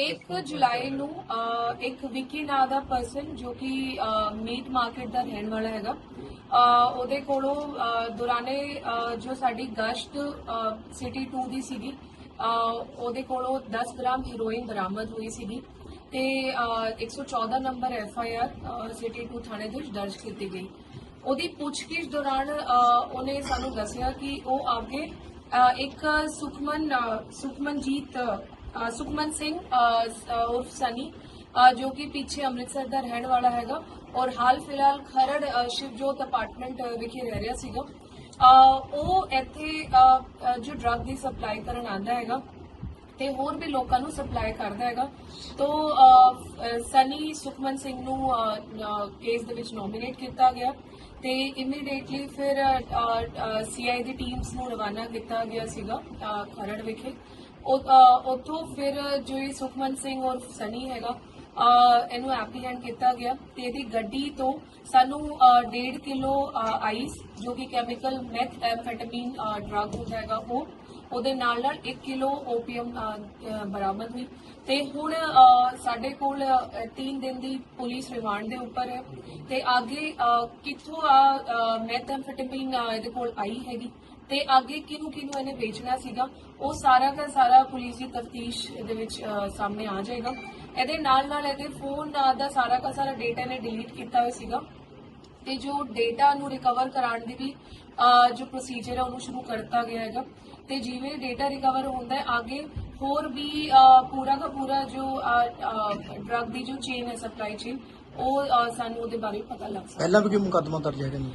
1 ਜੁਲਾਈ ਨੂੰ ਅਹ, ਇੱਕ ਵਿੱਕੀ ਨਾਂ ਦਾ ਪਰਸਨ ਜੋ ਕਿ ਮੀਟ ਮਾਰਕੀਟ ਦਾ ਰਹਿਣ ਵਾਲਾ ਹੈਗਾ ਅਹ, ਉਹਦੇ ਕੋਲੋਂ ਅਹ, ਦੌਰਾਨੇ ਅਹ, ਜੋ ਸਾਡੀ ਗਸ਼ਤ ਸਿਟੀ 2 ਦੀ ਸੀਗੀ ਅਹ, ਉਹਦੇ ਕੋਲੋਂ 10 ਗ੍ਰਾਮ ਹੀਰੋਇਨ ਬਰਾਮਦ ਹੋਈ ਸੀਗੀ ਤੇ ਅਹ, 114 number F I R city 2 ਥਾਣੇ ਦੇ ਵਿੱਚ ਦਰਜ ਕੀਤੀ ਗਈ। ਉਹਦੀ ਪੁੱਛਗਿੱਛ ਦੌਰਾਨ ਅਹ, ਉਹਨੇ ਸਾਨੂੰ ਦੱਸਿਆ ਕਿ ਉਹ ਅੱਗੇ ਅਹ, ਇੱਕ ਸੁਖਮਨ ਅਹ, ਸੁਖਮਨਜੀਤ ਸੁਖਮਨ ਸਿੰਘ ਅਹ, ਉਰਫ ਸਨੀ ਜੋ ਕਿ ਪਿੱਛੇ ਅੰਮ੍ਰਿਤਸਰ ਦਾ ਰਹਿਣ ਵਾਲਾ ਹੈਗਾ ਔਰ ਹਾਲ ਫਿਲਹਾਲ ਖਰੜ ਸ਼ਿਵਜੋਤ ਅਪਾਰਟਮੈਂਟ ਵਿਖੇ ਰਹਿ ਰਿਹਾ ਸੀਗਾ। ਉਹ ਇੱਥੇ ਜੋ ਡਰੱਗ ਦੀ ਸਪਲਾਈ ਕਰਨ ਆਂਦਾ ਹੈਗਾ ਤੇ ਹੋਰ ਵੀ ਲੋਕਾਂ ਨੂੰ ਸਪਲਾਈ ਕਰਦਾ ਹੈਗਾ। ਤੋ ਸਨੀ ਸੁਖਮਨ ਸਿੰਘ ਨੂੰ ਕੇਸ ਦੇ ਵਿੱਚ ਨੋਮੀਨੇਟ ਕੀਤਾ ਗਿਆ ਤੇ ਇਮੀਡੀਏਟਲੀ ਫਿਰ ਸੀਆਈ ਦੀ ਟੀਮਸ ਨੂੰ ਰਵਾਨਾ ਕੀਤਾ ਗਿਆ ਸੀਗਾ ਖਰੜ ਵਿਖੇ। ਉੱਥੋਂ ਫਿਰ ਜੋ ਸੁਖਮਨ ਸਿੰਘ ਔਰ ਸਨੀ ਹੈਗਾ ਇਹਨੂੰ ਐਪਰੀਹੈਂਡ ਕੀਤਾ ਗਿਆ ਤੇ ਇਹਦੀ ਗੱਡੀ ਤੋਂ ਸਾਨੂੰ 1.5 ਕਿਲੋ ਆਈਸ ਜੋ ਕਿ ਕੈਮੀਕਲ ਮੈਥ ਐਮਫੈਟਾਮੀਨ ਡਰੱਗ ਹੁੰਦਾ ਹੈਗਾ, ਉਹ ਉਹਦੇ ਨਾਲ ਨਾਲ 1 ਕਿਲੋ ਓਪੀਅਮ ਬਰਾਮਦ ਹੋਈ। ਤੇ ਹੁਣ ਸਾਡੇ ਕੋਲ 3 ਦਿਨ ਦੀ ਪੁਲਿਸ ਰਿਮਾਂਡ ਦੇ ਉੱਪਰ ਹੈ। ਤੇ ਅੱਗੇ ਕਿੱਥੋਂ ਆ ਮੈਥੈਮਫੈਟਾਮੀਨ ਇਹਦੇ ਕੋਲ ਆਈ ਹੈਗੀ। ਤੇ ਅੱਗੇ ਕਿਹਨੂੰ ਕਿਹਨੂੰ ਇਹਨੇ ਵੇਚਣਾ ਸੀਗਾ, ਉਹ ਸਾਰਾ ਦਾ ਸਾਰਾ ਪੁਲਿਸ ਦੀ ਤਫਤੀਸ਼ ਦੇ ਵਿੱਚ ਸਾਹਮਣੇ ਆ ਜਾਏਗਾ। ਇਹਦੇ ਨਾਲ ਨਾਲ ਇਹਦੇ ਫੋਨ ਦਾ ਸਾਰਾ ਦਾ ਸਾਰਾ ਡੇਟਾ ਨੇ ਡਿਲੀਟ ਕੀਤਾ ਹੋਇਆ ਸੀਗਾ। ਤੇ ਜੋ ਡੇਟਾ ਨੂੰ ਰਿਕਵਰ ਕਰਾਉਣ ਦੀ ਵੀ ਜੋ ਪ੍ਰੋਸੀਜਰ ਹੈ ਉਹਨੂੰ ਸ਼ੁਰੂ ਕਰਤਾ ਗਿਆ ਹੈਗਾ। ਤੇ ਜਿਵੇਂ ਡੇਟਾ ਰਿਕਵਰ ਹੁੰਦਾ ਹੈ, ਅੱਗੇ ਹੋਰ ਵੀ ਪੂਰਾ ਦਾ ਪੂਰਾ ਜੋ ਡਰੱਗ ਦੀ ਜੋ ਚੇਨ ਹੈ ਸਪਲਾਈ ਚੇਨ ਉਹ ਸਾਨੂੰ ਉਹਦੇ ਬਾਰੇ ਪਤਾ ਲੱਗ ਸਕਦਾ। ਪਹਿਲਾਂ ਵੀ ਕੋਈ ਮੁਕੱਦਮਾ ਦਰਜ ਹੈਗਾ ਨਹੀਂ